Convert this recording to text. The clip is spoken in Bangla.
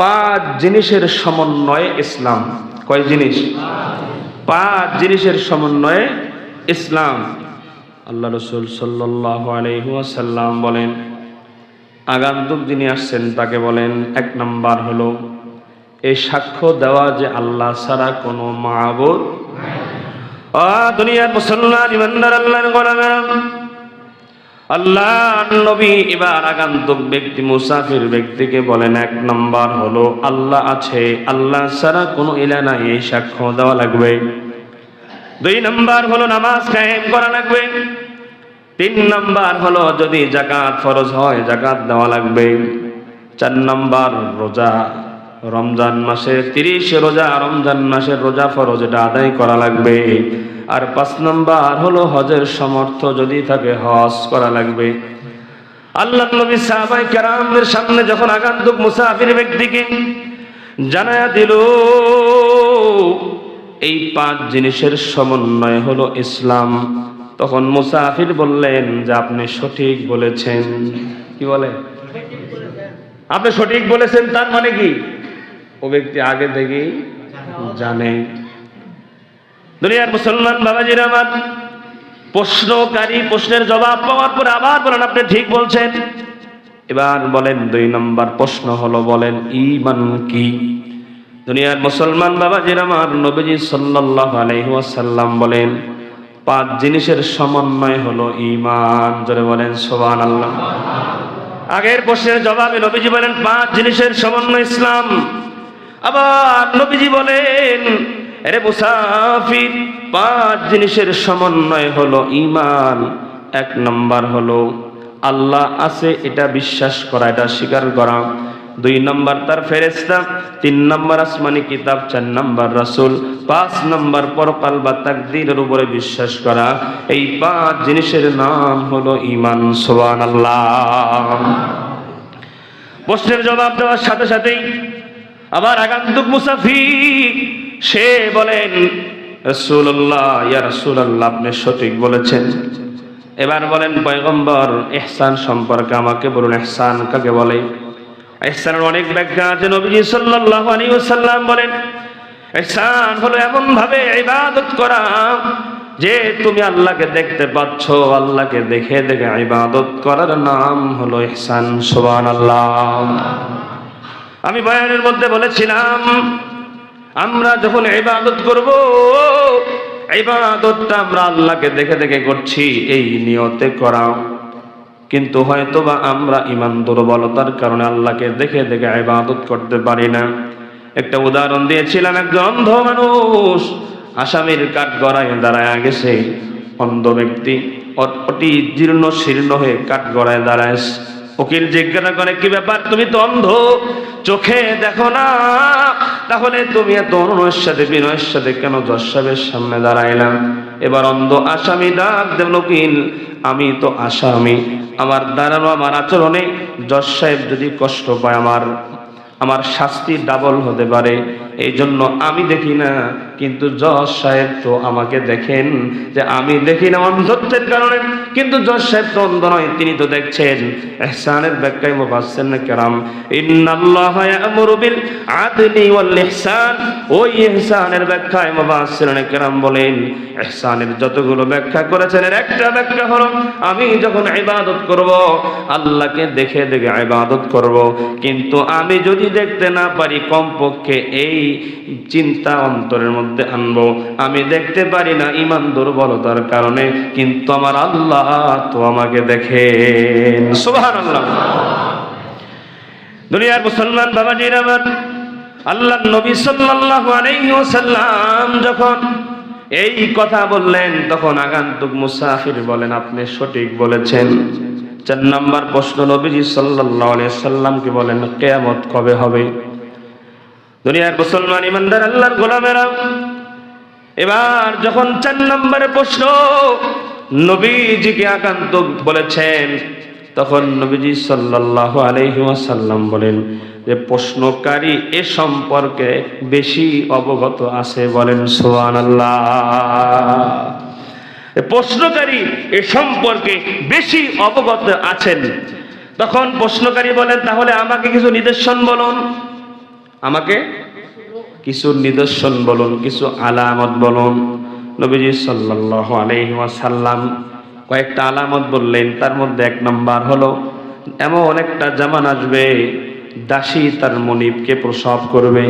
পাঁচ জিনিসের সমন্বয়ে ইসলাম। কয় জিনিস? পাঁচ জিনিসের সমন্বয়ে ইসলাম। আল্লাহ রসুল সাল্লাহ আলহাসাল্লাম বলেন আগান্তক যিনি আসছেন তাকে বলেন, এক নাম্বার হলো, এই সাক্ষ্য দেওয়া যে আল্লাহ ছাড়া কোনো মাহবুদ দুনিয়ার মুসলমান, ইমানদার, আল্লাহর আল্লাহ নবী এবার আগান্তক ব্যক্তি, মুসাফির ব্যক্তিকে বলেন, এক নাম্বার হলো আল্লাহ আছে, আল্লাহ ছাড়া কোনো ইলা নাই, এই সাক্ষ্য দেওয়া লাগবে। দুই নাম্বার হলো নামাজ কায়েম করা লাগবে। তিন নাম্বার হলো যদি জাকাত ফরজ হয় জাকাত দেওয়া লাগবে। চার নাম্বার রোজা, রমজান মাসে তিরিশ রোজা, রমজান মাসের রোজা ফরজ, এটা আদায় করা লাগবে। আর পাঁচ নম্বর হলো হজের সমর্থ যদি থাকে হজ করা লাগবে। আল্লাহ নবী সাহাবাই কেরামদের সামনে যখন আগান্তক মুসাফির ব্যক্তিকে জানায়া দিল, এই পাঁচ জিনিসের সমন্বয় হলো ইসলাম। তখন মুসাফির বললেন যে আপনি সঠিক বলেছেন। কি বলে? আপনি সঠিক বলেছেন, তার মানে কি? ও ব্যক্তি আগে থেকেই জানে। দুনিয়ার মুসলমান বাবাজির আমার, প্রশ্নকারী প্রশ্নের জবাব পাওয়ার পরে আবার বলেন, আপনি ঠিক বলছেন। এবার বলেন, দুই নম্বর প্রশ্ন হলো, বলেন ইমান কি? দুনিয়ার মুসলমান বাবাজির আমার নবীজি সাল্লাল্লাহু আলাইহি ওয়াসাল্লাম বলেন, পাঁচ জিনিসের সমন্বয় হলো ইমান জোরে বলেন, সুবহানাল্লাহ। আগের প্রশ্নের জবাবে নবীজি বলেন, পাঁচ জিনিসের সমন্বয় ইসলাম। আবার নবীজি বলেন আরে মুসাফির, পাঁচ জিনিসের সমন্বয় হলো ইমান এক নম্বর হলো আল্লাহ আছে, এটা বিশ্বাস করা, এটা স্বীকার করা। দুই নম্বর তার ফেরেস্তা তিন নম্বর আসমানি কিতাব, চার নম্বর রাসুল, পাঁচ নম্বর পরকাল বা তাকদিরের উপরে বিশ্বাস করা। এই পাঁচ জিনিসের নাম হলো ইমান সোয়ান আল্লাহ প্রশ্নের জবাব দেওয়ার সাথে সাথেই আবার আগান্তক মুসাফি সে বলেন রসুল্লাহ ইয়া রসুল্লাহ আপনি সঠিক বলেছেন। এবার বলেন, পয়গম্বর এহসান সম্পর্কে আমাকে বলুন এহসান কাকে বলে? এহসানের অনেক ব্যাখ্যা আছে, নবীজি সাল্লাল্লাহু আলাইহি ওয়াসাল্লাম বলেন এহসান হলো এমন ভাবে ইবাদত করা যে তুমি আল্লাহকে দেখতে পাচ্ছ, আল্লাহকে দেখে দেখে ইবাদত করার নাম হলো ইহসান, সুবহানাল্লাহ। আমি বয়ানের মধ্যে বলেছিলাম আমরা যখন ইবাদত করব, ইবাদতটা আমরা আল্লাহকে দেখে দেখে করছি, এই নিয়তে করা কিন্তু হয়তো বা আমরা ইমান দুর্বলতার কারণে আল্লাহকে দেখে দেখে ইবাদত করতে পারি না। একটা উদাহরণ দিয়েছিলাম একজন অন্ধ মানুষ, আসামির কাঠ গড়ায় দাঁড়ায় গেছে। অন্ধ ব্যক্তি অতি জীর্ণ শীর্ণ হয়ে কাঠ গড়ায় দাঁড়ায়। উকিল জিজ্ঞাসা করে, কি ব্যাপার? তুমি তো অন্ধ। চোখে দেখো না, তাহলে তুমি এত অনুনয়ের সাথে, বিনয়ের সাথে কেন জজ সাহেবের সামনে দাঁড়াইলাম এবার অন্ধ আসামি ডাক দেব উকিল আমি তো আসামি, আমার দাঁড়ানো আমার আচরণে যশ সাহেব যদি কষ্ট পায় আমার আমার শাস্তি ডাবল হতে পারে। এই জন্য আমি দেখি না। কিন্তু জজ সাহেব তো আমাকে দেখেন যে আমি দেখি না অন্ধত্বের কারণে। কিন্তু জজ সাহেব তো অন্ধ নয়, তিনি তো দেখছেন। এহসানের ব্যাখ্যায় মুফাসসির কেরাম, ইন্নাল্লাহ ইয়ামুরু বিল আদলি ওয়াল ইহসান। ওই ইহসানের ব্যাখ্যায় মুফাসসির কেরাম বলেন ইহসানের যতগুলো ব্যাখ্যা করেছেন, এর একটা ব্যাখ্যা হলো, আমি যখন ইবাদত করব, আল্লাহকে দেখে দেখে ইবাদত করব। কিন্তু আমি যদি দেখতে না পারি, কমপক্ষে এই চিন্তা অন্তরের মধ্যে আনব। আমি দেখতে পারি না ইমান দুর্বলতার কারণে, কিন্তু আমার আল্লাহ তো আমাকে দেখেন। সুবহানাল্লাহ। দুনিয়ার মুসলমান বাবাজির আমার আল্লাহ নবী ওয়াসাল্লাম যখন এই কথা বললেন, তখন আগান্তুক মুসাফির বলেন, আপনি সঠিক বলেছেন। চার নম্বর প্রশ্ন নবীজি সাল্লাল্লাহু আলাইহি সাল্লামকে বলেন, কিয়ামত কবে হবে? দুনিয়ার মুসলমান ইমানদার আল্লাহর গোলামেরা। এবার যখন চার নম্বরে প্রশ্ন, নবীজিকে আকান্ত বলেছেন, তখন নবীজি সাল্লাল্লাহু আলাইহি ওয়াসাল্লাম বলেন যে, প্রশ্নকারী এ সম্পর্কে বেশি অবগত আছে বলেন এ প্রশ্নকারী এ সম্পর্কে বেশি অবগত আছেন। তখন প্রশ্নকারী বলেন, তাহলে আমাকে কিছু নিদর্শন বলুন। আমাকে কিছু নিদর্শন বলুন, কিছু আলামত বলুন। নবীজি সাল্লাল্লাহু আলাইহি ওয়াসাল্লাম কয়েকটা আলামত বললেন, তার মধ্যে এক নম্বর হলো, এমন একটা জামান আসবে, দাসী তার মনিবকে প্রসব করবে।